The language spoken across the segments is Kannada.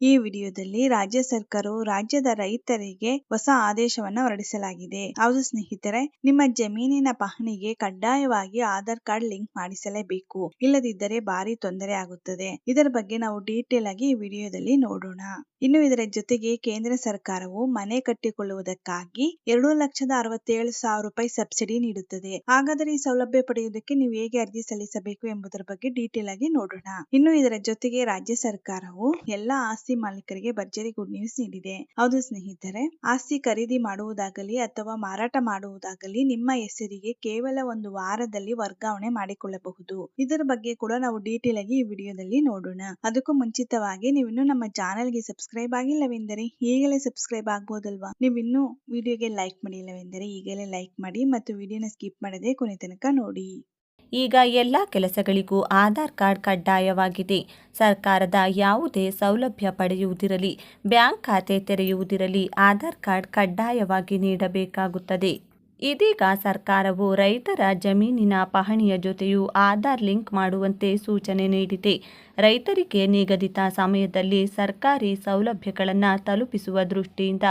ಈ ವಿಡಿಯೋದಲ್ಲಿ ರಾಜ್ಯ ಸರ್ಕಾರವು ರಾಜ್ಯದ ರೈತರಿಗೆ ಹೊಸ ಆದೇಶವನ್ನ ಹೊರಡಿಸಲಾಗಿದೆ. ಹೌದು ಸ್ನೇಹಿತರೆ, ನಿಮ್ಮ ಜಮೀನಿನ ಪಹಣಿಗೆ ಕಡ್ಡಾಯವಾಗಿ ಆಧಾರ್ ಕಾರ್ಡ್ ಲಿಂಕ್ ಮಾಡಿಸಲೇಬೇಕು. ಇಲ್ಲದಿದ್ದರೆ ಭಾರಿ ತೊಂದರೆ ಆಗುತ್ತದೆ. ಇದರ ಬಗ್ಗೆ ನಾವು ಡೀಟೇಲ್ ಆಗಿ ಈ ವಿಡಿಯೋದಲ್ಲಿ ನೋಡೋಣ. ಇನ್ನು ಇದರ ಜೊತೆಗೆ ಕೇಂದ್ರ ಸರ್ಕಾರವು ಮನೆ ಕಟ್ಟಿಕೊಳ್ಳುವುದಕ್ಕಾಗಿ ಎರಡು ಲಕ್ಷದ ಅರವತ್ತೇಳು ಸಾವಿರ ರೂಪಾಯಿ ಸಬ್ಸಿಡಿ ನೀಡುತ್ತದೆ. ಹಾಗಾದರೆ ಈ ಸೌಲಭ್ಯ ಪಡೆಯುವುದಕ್ಕೆ ನೀವು ಹೇಗೆ ಅರ್ಜಿ ಸಲ್ಲಿಸಬೇಕು ಎಂಬುದರ ಬಗ್ಗೆ ಡೀಟೇಲ್ ಆಗಿ ನೋಡೋಣ. ಇನ್ನು ಇದರ ಜೊತೆಗೆ ರಾಜ್ಯ ಸರ್ಕಾರವು ಎಲ್ಲಾ ಆಸ್ತಿ ಮಾಲೀಕರಿಗೆ ಭರ್ಜರಿ ಗುಡ್ ನ್ಯೂಸ್ ನೀಡಿದೆ. ಹೌದು ಸ್ನೇಹಿತರೆ, ಆಸ್ತಿ ಖರೀದಿ ಮಾಡುವುದಾಗಲಿ ಅಥವಾ ಮಾರಾಟ ಮಾಡುವುದಾಗಲಿ ನಿಮ್ಮ ಹೆಸರಿಗೆ ಕೇವಲ ಒಂದು ವಾರದಲ್ಲಿ ವರ್ಗಾವಣೆ ಮಾಡಿಕೊಳ್ಳಬಹುದು. ಇದರ ಬಗ್ಗೆ ಕೂಡ ನಾವು ಡೀಟೇಲ್ ಆಗಿ ಈ ವಿಡಿಯೋದಲ್ಲಿ ನೋಡೋಣ. ಅದಕ್ಕೂ ಮುಂಚಿತವಾಗಿ ನೀವು ಇನ್ನು ನಮ್ಮ ಚಾನೆಲ್ಗೆ ಸಬ್ಸ್ಕ್ರೈಬ್ ಆಗಿಲ್ಲವೆಂದರೆ ಈಗಲೇ ಸಬ್ಸ್ಕ್ರೈಬ್ ಆಗ್ಬೋದಲ್ವಾ? ನೀವು ಇನ್ನೂ ವಿಡಿಯೋಗೆ ಲೈಕ್ ಮಾಡಿಲ್ಲವೆಂದರೆ ಈಗಲೇ ಲೈಕ್ ಮಾಡಿ ಮತ್ತು ವಿಡಿಯೋನ ಸ್ಕಿಪ್ ಮಾಡದೆ ಕೊನೆ ತನಕ ನೋಡಿ. ಈಗ ಎಲ್ಲ ಕೆಲಸಗಳಿಗೂ ಆಧಾರ್ ಕಾರ್ಡ್ ಕಡ್ಡಾಯವಾಗಿದೆ. ಸರ್ಕಾರದ ಯಾವುದೇ ಸೌಲಭ್ಯ ಪಡೆಯುವುದಿರಲಿ, ಬ್ಯಾಂಕ್ ಖಾತೆ ತೆರೆಯುವುದಿರಲಿ ಆಧಾರ್ ಕಾರ್ಡ್ ಕಡ್ಡಾಯವಾಗಿ ನೀಡಬೇಕಾಗುತ್ತದೆ. ಇದೀಗ ಸರ್ಕಾರವು ರೈತರ ಜಮೀನಿನ ಪಹಣಿಯ ಜೊತೆಯೂ ಆಧಾರ್ ಲಿಂಕ್ ಮಾಡುವಂತೆ ಸೂಚನೆ ನೀಡಿದೆ. ರೈತರಿಗೆ ನಿಗದಿತ ಸಮಯದಲ್ಲಿ ಸರ್ಕಾರಿ ಸೌಲಭ್ಯಗಳನ್ನು ತಲುಪಿಸುವ ದೃಷ್ಟಿಯಿಂದ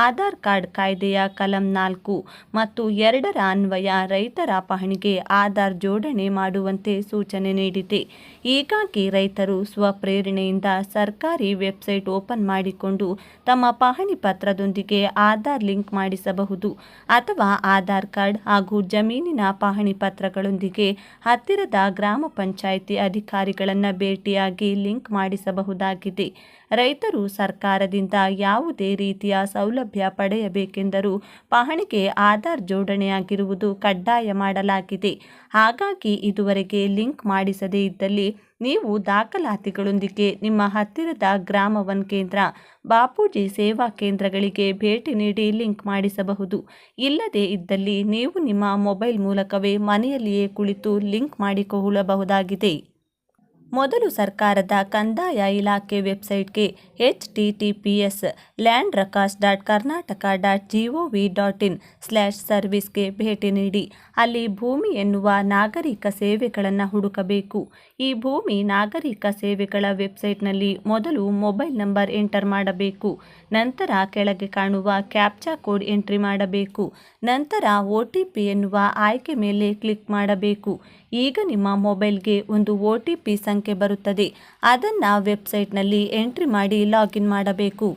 ಆಧಾರ್ ಕಾರ್ಡ್ ಕಾಯ್ದೆಯ ಕಲಂ ನಾಲ್ಕು ಮತ್ತು ಎರಡರ ಅನ್ವಯ ರೈತರ ಪಹಣಿಗೆ ಆಧಾರ್ ಜೋಡಣೆ ಮಾಡುವಂತೆ ಸೂಚನೆ ನೀಡಿದೆ. ಹೀಗಾಗಿ ರೈತರು ಸ್ವಪ್ರೇರಣೆಯಿಂದ ಸರ್ಕಾರಿ ವೆಬ್ಸೈಟ್ ಓಪನ್ ಮಾಡಿಕೊಂಡು ತಮ್ಮ ಪಹಣಿ ಪತ್ರದೊಂದಿಗೆ ಆಧಾರ್ ಲಿಂಕ್ ಮಾಡಿಸಬಹುದು ಅಥವಾ ಆಧಾರ್ ಕಾರ್ಡ್ ಹಾಗೂ ಜಮೀನಿನ ಪಹಣಿ ಪತ್ರಗಳೊಂದಿಗೆ ಹತ್ತಿರದ ಗ್ರಾಮ ಪಂಚಾಯಿತಿ ಅಧಿಕಾರಿಗಳನ್ನು ಭೇಟಿಯಾಗಿ ಲಿಂಕ್ ಮಾಡಿಸಬಹುದಾಗಿದೆ. ರೈತರು ಸರ್ಕಾರದಿಂದ ಯಾವುದೇ ರೀತಿಯ ಸೌಲಭ್ಯ ಪಡೆಯಬೇಕೆಂದರೂ ಪಹಣಿಗೆ ಆಧಾರ್ ಜೋಡಣೆಯಾಗಿರುವುದು ಕಡ್ಡಾಯ ಮಾಡಲಾಗಿದೆ. ಹಾಗಾಗಿ ಇದುವರೆಗೆ ಲಿಂಕ್ ಮಾಡಿಸದೇ ಇದ್ದಲ್ಲಿ ನೀವು ದಾಖಲಾತಿಗಳೊಂದಿಗೆ ನಿಮ್ಮ ಹತ್ತಿರದ ಗ್ರಾಮ ವನ್ ಕೇಂದ್ರ, ಬಾಪೂಜಿ ಸೇವಾ ಕೇಂದ್ರಗಳಿಗೆ ಭೇಟಿ ನೀಡಿ ಲಿಂಕ್ ಮಾಡಿಸಬಹುದು. ಇಲ್ಲದೇ ಇದ್ದಲ್ಲಿ ನೀವು ನಿಮ್ಮ ಮೊಬೈಲ್ ಮೂಲಕವೇ ಮನೆಯಲ್ಲಿಯೇ ಕುಳಿತು ಲಿಂಕ್ ಮಾಡಿಕೊಳ್ಳಬಹುದಾಗಿದೆ. ಮೊದಲು ಸರ್ಕಾರದ ಕಂದಾಯ ಇಲಾಖೆ ವೆಬ್ಸೈಟ್ಗೆ H T T P S land records dot Karnataka dot G O V dot in slash ಸರ್ವಿಸ್ಗೆ ಭೇಟಿ ನೀಡಿ. ಅಲ್ಲಿ ಭೂಮಿ ಎನ್ನುವ ನಾಗರಿಕ ಸೇವೆಗಳನ್ನು ಹುಡುಕಬೇಕು. ಈ ಭೂಮಿ ನಾಗರಿಕ ಸೇವೆಗಳ ವೆಬ್ಸೈಟ್ನಲ್ಲಿ ಮೊದಲು ಮೊಬೈಲ್ ನಂಬರ್ ಎಂಟರ್ ಮಾಡಬೇಕು. ನಂತರ ಕೆಳಗೆ ಕಾಣುವ ಕ್ಯಾಪ್ಚಾ ಕೋಡ್ ಎಂಟ್ರಿ ಮಾಡಬೇಕು. ನಂತರ ಒ ಟಿ ಪಿ ಎನ್ನುವ ಆಯ್ಕೆ ಮೇಲೆ ಕ್ಲಿಕ್ ಮಾಡಬೇಕು. ಈಗ ನಿಮ್ಮ ಮೊಬೈಲ್ಗೆ ಒಂದು ಒ ಟಿ ಪಿ ಸಂಖ್ಯೆ ಬರುತ್ತದೆ. ಅದನ್ನು ವೆಬ್ಸೈಟ್ನಲ್ಲಿ ಎಂಟ್ರಿ ಮಾಡಿ ಲಾಗಿನ್ ಮಾಡಬೇಕು.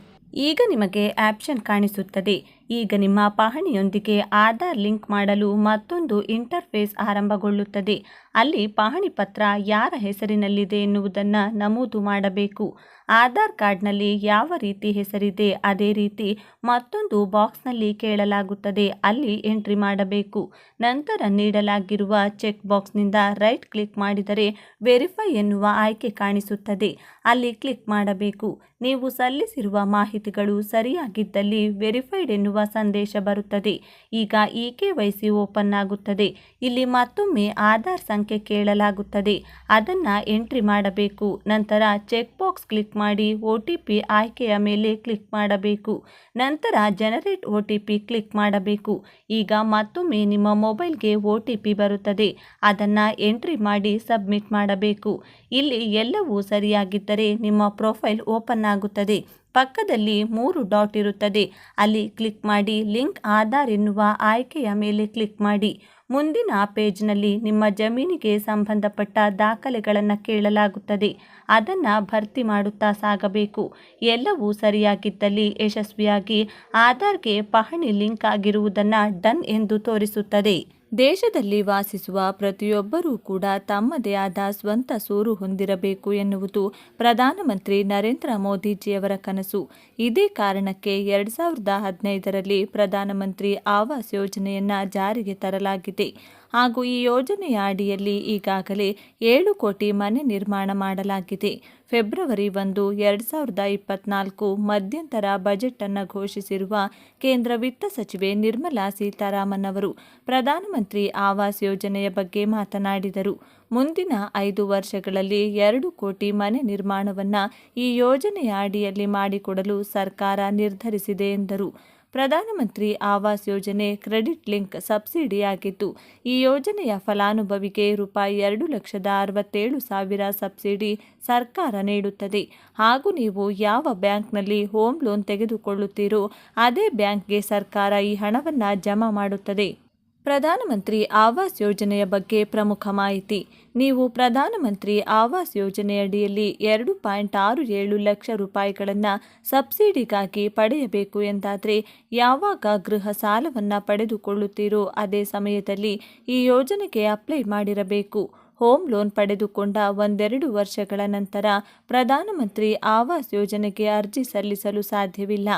ಈಗ ನಿಮಗೆ ಆಪ್ಷನ್ ಕಾಣಿಸುತ್ತದೆ. ಈಗ ನಿಮ್ಮ ಪಹಣಿಯೊಂದಿಗೆ ಆಧಾರ್ ಲಿಂಕ್ ಮಾಡಲು ಮತ್ತೊಂದು ಇಂಟರ್ಫೇಸ್ ಆರಂಭಗೊಳ್ಳುತ್ತದೆ. ಅಲ್ಲಿ ಪಹಣಿ ಪತ್ರ ಯಾರ ಹೆಸರಿನಲ್ಲಿದೆ ಎನ್ನುವುದನ್ನು ನಮೂದು ಮಾಡಬೇಕು. ಆಧಾರ್ ಕಾರ್ಡ್ನಲ್ಲಿ ಯಾವ ರೀತಿ ಹೆಸರಿದೆ ಅದೇ ರೀತಿ ಮತ್ತೊಂದು ಬಾಕ್ಸ್ನಲ್ಲಿ ಕೇಳಲಾಗುತ್ತದೆ. ಅಲ್ಲಿ ಎಂಟ್ರಿ ಮಾಡಬೇಕು. ನಂತರ ನೀಡಲಾಗಿರುವ ಚೆಕ್ ಬಾಕ್ಸ್ನಿಂದ ರೈಟ್ ಕ್ಲಿಕ್ ಮಾಡಿದರೆ ವೆರಿಫೈ ಎನ್ನುವ ಆಯ್ಕೆ ಕಾಣಿಸುತ್ತದೆ. ಅಲ್ಲಿ ಕ್ಲಿಕ್ ಮಾಡಬೇಕು. ನೀವು ಸಲ್ಲಿಸಿರುವ ಮಾಹಿತಿಗಳು ಸರಿಯಾಗಿದ್ದಲ್ಲಿ ವೆರಿಫೈಡ್ ಎನ್ನುವ ಸಂದೇಶ ಬರುತ್ತದೆ. ಈಗ ಇ ಕೆ ವೈ ಓಪನ್ ಆಗುತ್ತದೆ? ಇಲ್ಲಿ ಮತ್ತೊಮ್ಮೆ ಆಧಾರ್ ಸಂಖ್ಯೆ ಕೇಳಲಾಗುತ್ತದೆ. ಅದನ್ನು ಎಂಟ್ರಿ ಮಾಡಬೇಕು. ನಂತರ ಚೆಕ್ ಬಾಕ್ಸ್ ಕ್ಲಿಕ್ ಮಾಡಿ ಒ ಟಿ ಪಿ ಆಯ್ಕೆಯ ಮೇಲೆ ಕ್ಲಿಕ್ ಮಾಡಬೇಕು. ನಂತರ generate O T P click ಮಾಡಬೇಕು. ಈಗ ಮತ್ತೊಮ್ಮೆ ನಿಮ್ಮ ಮೊಬೈಲ್ಗೆ ಒ ಟಿ ಪಿ ಬರುತ್ತದೆ. ಅದನ್ನು ಎಂಟ್ರಿ ಮಾಡಿ ಸಬ್ಮಿಟ್ ಮಾಡಬೇಕು. ಇಲ್ಲಿ ಎಲ್ಲವೂ ಸರಿಯಾಗಿದ್ದರೆ ನಿಮ್ಮ ಪ್ರೊಫೈಲ್ ಓಪನ್ ಆಗುತ್ತದೆ. ಪಕ್ಕದಲ್ಲಿ ಮೂರು ಡಾಟ್ ಇರುತ್ತದೆ. ಅಲ್ಲಿ ಕ್ಲಿಕ್ ಮಾಡಿ ಲಿಂಕ್ ಆಧಾರ್ ಎನ್ನುವ ಆಯ್ಕೆಯ ಮೇಲೆ ಕ್ಲಿಕ್ ಮಾಡಿ. ಮುಂದಿನ ಪೇಜ್ನಲ್ಲಿ ನಿಮ್ಮ ಜಮೀನಿಗೆ ಸಂಬಂಧಪಟ್ಟ ದಾಖಲೆಗಳನ್ನು ಕೇಳಲಾಗುತ್ತದೆ. ಅದನ್ನು ಭರ್ತಿ ಮಾಡುತ್ತಾ ಸಾಗಬೇಕು. ಎಲ್ಲವೂ ಸರಿಯಾಗಿದ್ದಲ್ಲಿ ಯಶಸ್ವಿಯಾಗಿ ಆಧಾರ್ಗೆ ಪಹಣಿ ಲಿಂಕ್ ಆಗಿರುವುದನ್ನು ಡನ್ ಎಂದು ತೋರಿಸುತ್ತದೆ. ದೇಶದಲ್ಲಿ ವಾಸಿಸುವ ಪ್ರತಿಯೊಬ್ಬರೂ ಕೂಡ ತಮ್ಮದೇ ಆದ ಸ್ವಂತ ಸೂರು ಹೊಂದಿರಬೇಕು ಎನ್ನುವುದು ಪ್ರಧಾನಮಂತ್ರಿ ನರೇಂದ್ರ ಮೋದಿಜಿಯವರ ಕನಸು. ಇದೇ ಕಾರಣಕ್ಕೆ ಎರಡು ಸಾವಿರದ ಹದಿನೈದರಲ್ಲಿ ಪ್ರಧಾನಮಂತ್ರಿ ಆವಾಸ್ ಯೋಜನೆಯನ್ನು ಜಾರಿಗೆ ತರಲಾಗಿದೆ. ಹಾಗೂ ಈ ಯೋಜನೆಯ ಅಡಿಯಲ್ಲಿ ಈಗಾಗಲೇ ಏಳು ಕೋಟಿ ಮನೆ ನಿರ್ಮಾಣ ಮಾಡಲಾಗಿದೆ. ಫೆಬ್ರವರಿ ಒಂದು, ಎರಡು ಸಾವಿರದ ಇಪ್ಪತ್ನಾಲ್ಕು ಮಧ್ಯಂತರ ಬಜೆಟ್ ಅನ್ನು ಘೋಷಿಸಿರುವ ಕೇಂದ್ರ ವಿತ್ತ ಸಚಿವೆ ನಿರ್ಮಲಾ ಸೀತಾರಾಮನ್ ಅವರು ಪ್ರಧಾನಮಂತ್ರಿ ಆವಾಸ್ ಯೋಜನೆಯ ಬಗ್ಗೆ ಮಾತನಾಡಿದರು. ಮುಂದಿನ ಐದು ವರ್ಷಗಳಲ್ಲಿ ಎರಡು ಕೋಟಿ ಮನೆ ನಿರ್ಮಾಣವನ್ನು ಈ ಯೋಜನೆಯ ಅಡಿಯಲ್ಲಿ ಮಾಡಿಕೊಡಲು ಸರ್ಕಾರ ನಿರ್ಧರಿಸಿದೆ ಎಂದರು. ಪ್ರಧಾನಮಂತ್ರಿ ಆವಾಸ್ ಯೋಜನೆ ಕ್ರೆಡಿಟ್ ಲಿಂಕ್ ಸಬ್ಸಿಡಿಯಾಗಿದ್ದು, ಈ ಯೋಜನೆಯ ಫಲಾನುಭವಿಗೆ ರೂಪಾಯಿ ಎರಡು ಲಕ್ಷದ ಅರವತ್ತೇಳು ಸಾವಿರ ಸಬ್ಸಿಡಿ ಸರ್ಕಾರ ನೀಡುತ್ತದೆ. ಹಾಗೂ ನೀವು ಯಾವ ಬ್ಯಾಂಕ್ನಲ್ಲಿ ಹೋಮ್ ಲೋನ್ ತೆಗೆದುಕೊಳ್ಳುತ್ತೀರೋ, ಅದೇ ಬ್ಯಾಂಕ್ಗೆ ಸರ್ಕಾರ ಈ ಹಣವನ್ನು ಜಮಾ ಮಾಡುತ್ತದೆ. ಪ್ರಧಾನಮಂತ್ರಿ ಆವಾಸ್ ಯೋಜನೆಯ ಬಗ್ಗೆ ಪ್ರಮುಖ ಮಾಹಿತಿ. ನೀವು ಪ್ರಧಾನಮಂತ್ರಿ ಆವಾಸ್ ಯೋಜನೆಯಡಿಯಲ್ಲಿ ಎರಡು ಪಾಯಿಂಟ್ ಆರು ಏಳು ಲಕ್ಷ ರೂಪಾಯಿಗಳನ್ನು ಸಬ್ಸಿಡಿಗಾಗಿ ಪಡೆಯಬೇಕು ಎಂದಾದರೆ ಯಾವಾಗ ಗೃಹ ಸಾಲವನ್ನು ಪಡೆದುಕೊಳ್ಳುತ್ತೀರೋ ಅದೇ ಸಮಯದಲ್ಲಿ ಈ ಯೋಜನೆಗೆ ಅಪ್ಲೈ ಮಾಡಿರಬೇಕು. ಹೋಮ್ ಲೋನ್ ಪಡೆದುಕೊಂಡ ಒಂದೆರಡು ವರ್ಷಗಳ ನಂತರ ಪ್ರಧಾನಮಂತ್ರಿ ಆವಾಸ್ ಯೋಜನೆಗೆ ಅರ್ಜಿ ಸಲ್ಲಿಸಲು ಸಾಧ್ಯವಿಲ್ಲ.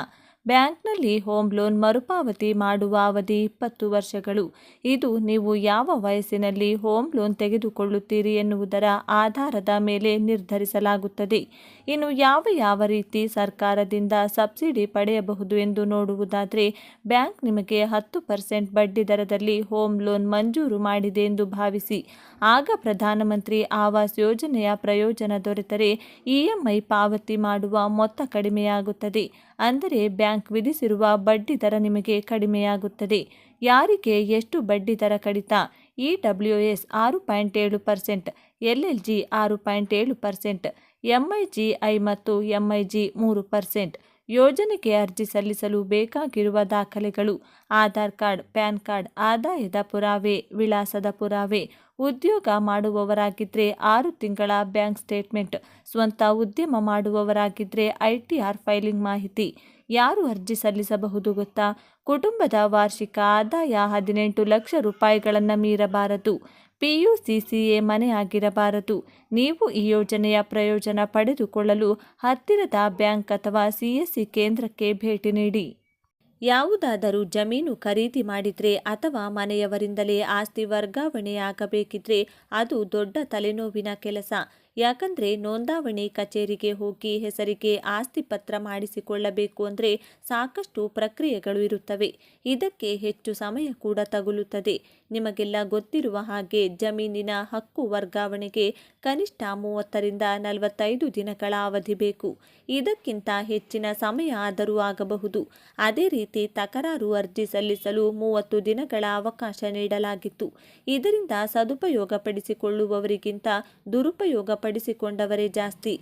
ಬ್ಯಾಂಕ್ನಲ್ಲಿ ಹೋಮ್ ಲೋನ್ ಮರುಪಾವತಿ ಮಾಡುವ ಅವಧಿ ಇಪ್ಪತ್ತು ವರ್ಷಗಳು. ಇದು ನೀವು ಯಾವ ವಯಸ್ಸಿನಲ್ಲಿ ಹೋಮ್ ಲೋನ್ ತೆಗೆದುಕೊಳ್ಳುತ್ತೀರಿ ಎನ್ನುವುದರ ಆಧಾರದ ಮೇಲೆ ನಿರ್ಧರಿಸಲಾಗುತ್ತದೆ. ಇನ್ನು ಯಾವ ಯಾವ ರೀತಿ ಸರ್ಕಾರದಿಂದ ಸಬ್ಸಿಡಿ ಪಡೆಯಬಹುದು ಎಂದು ನೋಡುವುದಾದರೆ, ಬ್ಯಾಂಕ್ ನಿಮಗೆ ಹತ್ತು ಪರ್ಸೆಂಟ್ ಬಡ್ಡಿ ದರದಲ್ಲಿ ಹೋಮ್ ಲೋನ್ ಮಂಜೂರು ಮಾಡಿದೆ ಎಂದು ಭಾವಿಸಿ. ಆಗ ಪ್ರಧಾನಮಂತ್ರಿ ಆವಾಸ್ ಯೋಜನೆಯ ಪ್ರಯೋಜನ ದೊರೆತರೆ ಇಎಂಐ ಪಾವತಿ ಮಾಡುವ ಮೊತ್ತ ಕಡಿಮೆಯಾಗುತ್ತದೆ. ಅಂದರೆ ಬ್ಯಾಂಕ್ ವಿಧಿಸಿರುವ ಬಡ್ಡಿ ದರ ನಿಮಗೆ ಕಡಿಮೆಯಾಗುತ್ತದೆ. ಯಾರಿಗೆ ಎಷ್ಟು ಬಡ್ಡಿ ದರ ಕಡಿತ? ಇ ಡಬ್ಲ್ಯೂ ಎಸ್ ಆರು ಪಾಯಿಂಟ್ ಏಳು ಪರ್ಸೆಂಟ್ ಎಲ್ ಜಿ ಆರು ಪಾಯಿಂಟ್ ಏಳು ಪರ್ಸೆಂಟ್ ಎಂಐ ಐ ಮತ್ತು ಎಂಐಜಿ ಮೂರು ಪರ್ಸೆಂಟ್. ಯೋಜನೆಗೆ ಅರ್ಜಿ ಸಲ್ಲಿಸಲು ಬೇಕಾಗಿರುವ ದಾಖಲೆಗಳು ಆಧಾರ್ ಕಾರ್ಡ್, ಪ್ಯಾನ್ ಕಾರ್ಡ್, ಆದಾಯದ ಪುರಾವೆ, ವಿಳಾಸದ ಪುರಾವೆ. ಉದ್ಯೋಗ ಮಾಡುವವರಾಗಿದ್ದರೆ ಆರು ತಿಂಗಳ ಬ್ಯಾಂಕ್ ಸ್ಟೇಟ್ಮೆಂಟ್. ಸ್ವಂತ ಉದ್ಯಮ ಮಾಡುವವರಾಗಿದ್ದರೆ ಐಟಿಆರ್ ಫೈಲಿಂಗ್ ಮಾಹಿತಿ. ಯಾರು ಅರ್ಜಿ ಸಲ್ಲಿಸಬಹುದು ಗೊತ್ತಾ? ಕುಟುಂಬದ ವಾರ್ಷಿಕ ಆದಾಯ ಹದಿನೆಂಟು ಲಕ್ಷ ರೂಪಾಯಿಗಳನ್ನು ಮೀರಬಾರದು. ಪಿಯುಸಿಸಿಎ ಮನೆ ಆಗಿರಬಾರದು ನೀವು ಈ ಯೋಜನೆಯ ಪ್ರಯೋಜನ ಪಡೆದುಕೊಳ್ಳಲು ಹತ್ತಿರದ ಬ್ಯಾಂಕ್ ಅಥವಾ ಸಿಎಸ್ಸಿ ಕೇಂದ್ರಕ್ಕೆ ಭೇಟಿ ನೀಡಿ. ಯಾವುದಾದರೂ ಜಮೀನು ಖರೀದಿ ಮಾಡಿದರೆ ಅಥವಾ ಮನೆಯವರಿಂದಲೇ ಆಸ್ತಿ ವರ್ಗಾವಣೆಯಾಗಬೇಕಿದ್ರೆ ಅದು ದೊಡ್ಡ ತಲೆನೋವಿನ ಕೆಲಸ. ಯಾಕಂದರೆ ನೋಂದಾವಣಿ ಕಚೇರಿಗೆ ಹೋಗಿ ಹೆಸರಿಗೆ ಆಸ್ತಿ ಪತ್ರ ಮಾಡಿಸಿಕೊಳ್ಳಬೇಕು ಅಂದರೆ ಸಾಕಷ್ಟು ಪ್ರಕ್ರಿಯೆಗಳು ಇರುತ್ತವೆ. ಇದಕ್ಕೆ ಹೆಚ್ಚು ಸಮಯ ಕೂಡ ತಗುಲುತ್ತದೆ. ನಿಮಗೆಲ್ಲ ಗೊತ್ತಿರುವ ಹಾಗೆ ಜಮೀನಿನ ಹಕ್ಕು ವರ್ಗಾವಣೆಗೆ ಕನಿಷ್ಠ ಮೂವತ್ತರಿಂದ ನಲವತ್ತೈದು ದಿನಗಳ ಅವಧಿ ಬೇಕು. ಇದಕ್ಕಿಂತ ಹೆಚ್ಚಿನ ಸಮಯ ಆದರೂ ಆಗಬಹುದು. ಅದೇ ರೀತಿ ತಕರಾರು ಅರ್ಜಿ ಸಲ್ಲಿಸಲು ಮೂವತ್ತು ದಿನಗಳ ಅವಕಾಶ ನೀಡಲಾಗಿತ್ತು. ಇದರಿಂದ ಸದುಪಯೋಗ ಪಡಿಸಿಕೊಳ್ಳುವವರಿಗಿಂತ ದುರುಪಯೋಗ ಪಡಿಸಿಕೊಂಡವರೇ ಜಾಸ್ತಿ.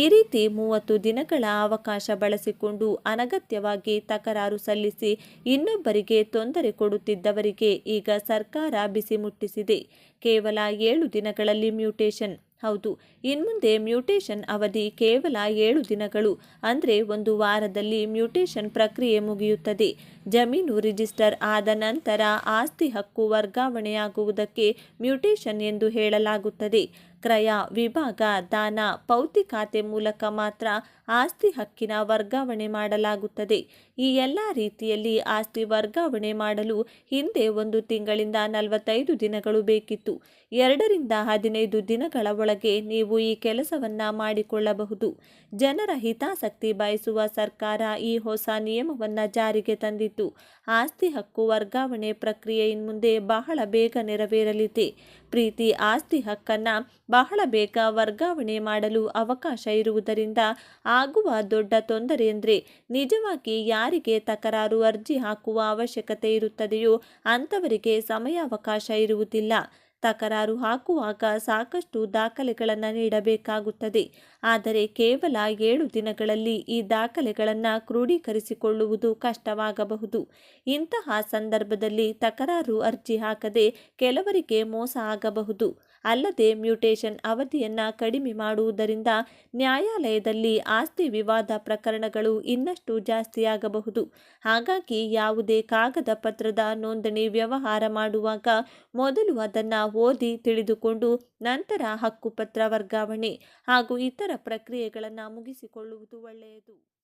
ಈ ರೀತಿ ಮೂವತ್ತು ದಿನಗಳ ಅವಕಾಶ ಬಳಸಿಕೊಂಡು ಅನಗತ್ಯವಾಗಿ ತಕರಾರು ಸಲ್ಲಿಸಿ ಇನ್ನೊಬ್ಬರಿಗೆ ತೊಂದರೆ ಕೊಡುತ್ತಿದ್ದವರಿಗೆ ಈಗ ಸರ್ಕಾರ ಬಿಸಿ ಮುಟ್ಟಿಸಿದೆ. ಕೇವಲ ಏಳು ದಿನಗಳಲ್ಲಿ ಮ್ಯೂಟೇಷನ್. ಹೌದು, ಇನ್ಮುಂದೆ ಮ್ಯೂಟೇಷನ್ ಅವಧಿ ಕೇವಲ ಏಳು ದಿನಗಳು. ಅಂದರೆ ಒಂದು ವಾರದಲ್ಲಿ ಮ್ಯೂಟೇಷನ್ ಪ್ರಕ್ರಿಯೆ ಮುಗಿಯುತ್ತದೆ. ಜಮೀನು ರಿಜಿಸ್ಟರ್ ಆದ ನಂತರ ಆಸ್ತಿ ಹಕ್ಕು ವರ್ಗಾವಣೆಯಾಗುವುದಕ್ಕೆ ಮ್ಯೂಟೇಷನ್ ಎಂದು ಹೇಳಲಾಗುತ್ತದೆ. ಕ್ರಯ ವಿಭಾಗ ದಾನ ಪೌತಿ ಖಾತೆ ಮೂಲಕ ಮಾತ್ರ ಆಸ್ತಿ ಹಕ್ಕಿನ ವರ್ಗಾವಣೆ ಮಾಡಲಾಗುತ್ತದೆ. ಈ ಎಲ್ಲ ರೀತಿಯಲ್ಲಿ ಆಸ್ತಿ ವರ್ಗಾವಣೆ ಮಾಡಲು ಹಿಂದೆ ಒಂದು ತಿಂಗಳಿಂದ ನಲವತ್ತೈದು ದಿನಗಳು ಬೇಕಿತ್ತು. ಎರಡರಿಂದ ಹದಿನೈದು ದಿನಗಳ ಒಳಗೆ ನೀವು ಈ ಕೆಲಸವನ್ನ ಮಾಡಿಕೊಳ್ಳಬಹುದು. ಜನರ ಹಿತಾಸಕ್ತಿ ಬಯಸುವ ಸರ್ಕಾರ ಈ ಹೊಸ ನಿಯಮವನ್ನು ಜಾರಿಗೆ ತಂದಿತ್ತು. ಆಸ್ತಿ ಹಕ್ಕು ವರ್ಗಾವಣೆ ಪ್ರಕ್ರಿಯೆ ಇನ್ಮುಂದೆ ಬಹಳ ಬೇಗ ನೆರವೇರಲಿದೆ. ಪ್ರೀತಿ ಆಸ್ತಿ ಹಕ್ಕನ್ನು ಬಹಳ ಬೇಗ ವರ್ಗಾವಣೆ ಮಾಡಲು ಅವಕಾಶ ಇರುವುದರಿಂದ ಆಗುವ ದೊಡ್ಡ ತೊಂದರೆ ಎಂದರೆ ನಿಜವಾಗಿ ಯಾರಿಗೆ ತಕರಾರು ಅರ್ಜಿ ಹಾಕುವ ಅವಶ್ಯಕತೆ ಇರುತ್ತದೆಯೋ ಅಂಥವರಿಗೆ ಸಮಯಾವಕಾಶ ಇರುವುದಿಲ್ಲ. ತಕರಾರು ಹಾಕುವಾಗ ಸಾಕಷ್ಟು ದಾಖಲೆಗಳನ್ನು ನೀಡಬೇಕಾಗುತ್ತದೆ. ಆದರೆ ಕೇವಲ ಏಳು ದಿನಗಳಲ್ಲಿ ಈ ದಾಖಲೆಗಳನ್ನು ಕ್ರೋಢೀಕರಿಸಿಕೊಳ್ಳುವುದು ಕಷ್ಟವಾಗಬಹುದು. ಇಂತಹ ಸಂದರ್ಭದಲ್ಲಿ ತಕರಾರು ಅರ್ಜಿ ಹಾಕದೆ ಕೆಲವರಿಗೆ ಮೋಸ ಆಗಬಹುದು. ಅಲ್ಲದೆ ಮ್ಯೂಟೇಷನ್ ಅವಧಿಯನ್ನು ಕಡಿಮೆ ಮಾಡುವುದರಿಂದ ನ್ಯಾಯಾಲಯದಲ್ಲಿ ಆಸ್ತಿ ವಿವಾದ ಪ್ರಕರಣಗಳು ಇನ್ನಷ್ಟು ಜಾಸ್ತಿಯಾಗಬಹುದು. ಹಾಗಾಗಿ ಯಾವುದೇ ಕಾಗದ ಪತ್ರದ ನೋಂದಣಿ ವ್ಯವಹಾರ ಮಾಡುವಾಗ ಮೊದಲು ಅದನ್ನು ಓದಿ ತಿಳಿದುಕೊಂಡು ನಂತರ ಹಕ್ಕುಪತ್ರ ವರ್ಗಾವಣೆ ಹಾಗೂ ಇತರ ಪ್ರಕ್ರಿಯೆಗಳನ್ನು ಮುಗಿಸಿಕೊಳ್ಳುವುದು ಒಳ್ಳೆಯದು.